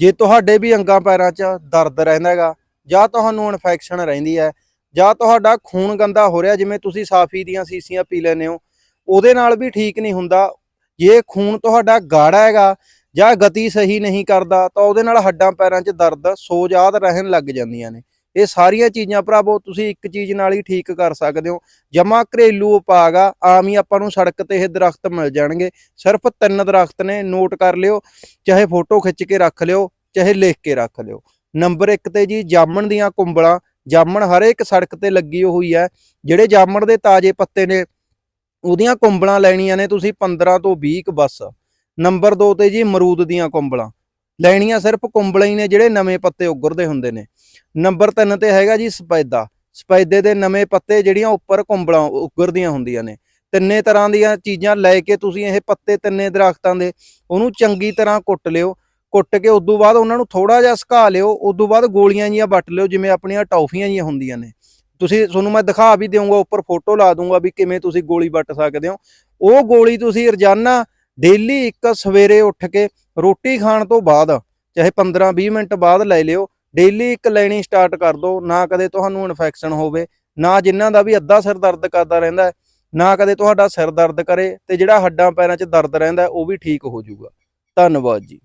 ਜੇ ਤੁਹਾਡੇ ਵੀ ਅੰਗਾਂ ਪੈਰਾਂ 'ਚ ਦਰਦ ਰਹਿੰਦਾ ਹੈਗਾ, ਜਾਂ ਤੁਹਾਨੂੰ ਇਨਫੈਕਸ਼ਨ ਰਹਿੰਦੀ ਹੈ, ਜਾਂ ਤੁਹਾਡਾ ਖੂਨ ਗੰਦਾ ਹੋ ਰਿਹਾ, ਜਿਵੇਂ ਤੁਸੀਂ ਸਾਫੀ ਦੀਆਂ ਸੀਸੀਆਂ ਪੀ ਲੈਂਦੇ ਹੋ, ਉਹਦੇ ਨਾਲ ਵੀ ਠੀਕ ਨਹੀਂ ਹੁੰਦਾ। ਜੇ ਖੂਨ ਤੁਹਾਡਾ ਗਾੜਾ ਹੈਗਾ, ਜਾਂ ਗਤੀ ਸਹੀ ਨਹੀਂ ਕਰਦਾ, ਤਾਂ ਉਹਦੇ ਨਾਲ ਹੱਡਾਂ ਪੈਰਾਂ 'ਚ ਦਰਦ, ਸੋਜ ਆਦ ਰਹਿਣ ਲੱਗ ਜਾਂਦੀਆਂ ਨੇ। ਇਹ ਸਾਰੀਆਂ ਚੀਜ਼ਾਂ ਭਰਾਵੋ, ਤੁਸੀਂ ਇੱਕ ਚੀਜ਼ ਨਾਲ ਹੀ ਠੀਕ ਕਰ ਸਕਦੇ ਹੋ। ਜਮਾ ਘਰੇਲੂ ਉਪਾਅ ਆ, ਆਮ ਹੀ ਆਪਾਂ ਨੂੰ ਸੜਕ ਤੇ ਇਹ ਦਰਖਤ ਮਿਲ ਜਾਣਗੇ। ਸਿਰਫ ਤਿੰਨ ਦਰਖਤ ਨੇ ਨੋਟ ਕਰ ਲਿਓ, ਚਾਹੇ ਫੋਟੋ ਖਿੱਚ ਕੇ ਰੱਖ ਲਿਓ, ਚਾਹੇ ਲਿਖ ਕੇ ਰੱਖ ਲਿਓ। ਨੰਬਰ 1 ਤੇ ਜੀ, ਜਾਮਣ ਦੀਆਂ ਕੁੰਬਲਾਂ। ਜਾਮਣ ਹਰੇਕ ਸੜਕ ਤੇ ਲੱਗੀ ਹੋਈ ਹੈ। ਜਿਹੜੇ ਜਾਮਣ ਦੇ ਤਾਜ਼ੇ ਪੱਤੇ ਨੇ, ਉਹਦੀਆਂ ਕੁੰਬਲਾਂ ਲੈਣੀਆਂ ਨੇ ਤੁਸੀਂ 15 ਤੋਂ 20 ਕੁ ਬਸ। ਨੰਬਰ 2 ਤੇ ਜੀ ਮਰੂਦ ਦੀਆਂ ਕੁੰਬਲਾਂ। ਲੈਣੀਆਂ ਸਿਰਫ ਕੁੰਬਲਾਂ ਹੀ ਨੇ ਜਿਹੜੇ ਨਵੇਂ ਪੱਤੇ ਉੱਗਰਦੇ ਹੁੰਦੇ ਨੇ। ਨੰਬਰ 3 ਤੇ ਹੈਗਾ ਜੀ ਸਪੈਦਾ। ਸਪੈਦੇ ਦੇ ਨਵੇਂ ਪੱਤੇ ਜਿਹੜੀਆਂ ਉੱਪਰ ਕੁੰਬਲਾਂ ਉੱਗਰਦੀਆਂ ਹੁੰਦੀਆਂ ਨੇ। ਤਿੰਨੇ ਤਰ੍ਹਾਂ ਦੀਆਂ ਚੀਜ਼ਾਂ ਲੈ ਕੇ ਤੁਸੀਂ ਇਹ ਪੱਤੇ ਤਿੰਨੇ ਦਰਖਤਾਂ ਦੇ, ਉਹਨੂੰ ਚੰਗੀ ਤਰ੍ਹਾਂ ਕੁੱਟ ਲਿਓ। ਕੁੱਟ ਕੇ ਉਦੋਂ ਬਾਅਦ ਉਹਨਾਂ ਨੂੰ ਥੋੜਾ ਜਿਹਾ ਸੁਕਾ ਲਿਓ। ਉਦੋਂ ਬਾਅਦ ਗੋਲੀਆਂ ਜੀਆਂ ਵੱਟ ਲਿਓ, ਜਿਵੇਂ ਆਪਣੀਆਂ ਟੌਫੀਆਂ ਜੀਆਂ ਹੁੰਦੀਆਂ ਨੇ। ਤੁਸੀਂ, ਤੁਹਾਨੂੰ ਮੈਂ ਦਿਖਾ ਵੀ ਦੇਵਾਂਗਾ ਉੱਪਰ ਫੋਟੋ ਲਾ ਦੂੰਗਾ ਵੀ ਕਿਵੇਂ ਤੁਸੀਂ ਗੋਲੀ ਵੱਟ ਸਕਦੇ ਹੋ। ਉਹ ਗੋਲੀ ਤੁਸੀਂ ਰੋਜ਼ਾਨਾ ਡੇਲੀ ਇੱਕ ਸਵੇਰੇ ਉੱਠ ਕੇ ਰੋਟੀ ਖਾਣ ਤੋਂ ਬਾਅਦ, ਚਾਹੇ 15 20 ਮਿੰਟ ਬਾਅਦ ਲੈ ਲਿਓ, ਡੇਲੀ ਇੱਕ ਲੈਣੀ ਸਟਾਰਟ ਕਰ ਦਿਓ ਨਾ ਕਦੇ ਤੁਹਾਨੂੰ ਇਨਫੈਕਸ਼ਨ ਹੋਵੇ, ਨਾ ਜਿਨ੍ਹਾਂ ਦਾ ਵੀ ਅੱਧਾ ਸਿਰ ਦਰਦ ਕਰਦਾ ਰਹਿੰਦਾ, ਨਾ ਕਦੇ ਤੁਹਾਡਾ ਸਿਰ ਦਰਦ ਕਰੇ ਤੇ ਜਿਹੜਾ ਹੱਡਾਂ ਪੈਰਾਂ 'ਚ ਦਰਦ ਰਹਿੰਦਾ, ਉਹ ਵੀ ਠੀਕ ਹੋ ਜਾਊਗਾ। ਧੰਨਵਾਦ ਜੀ।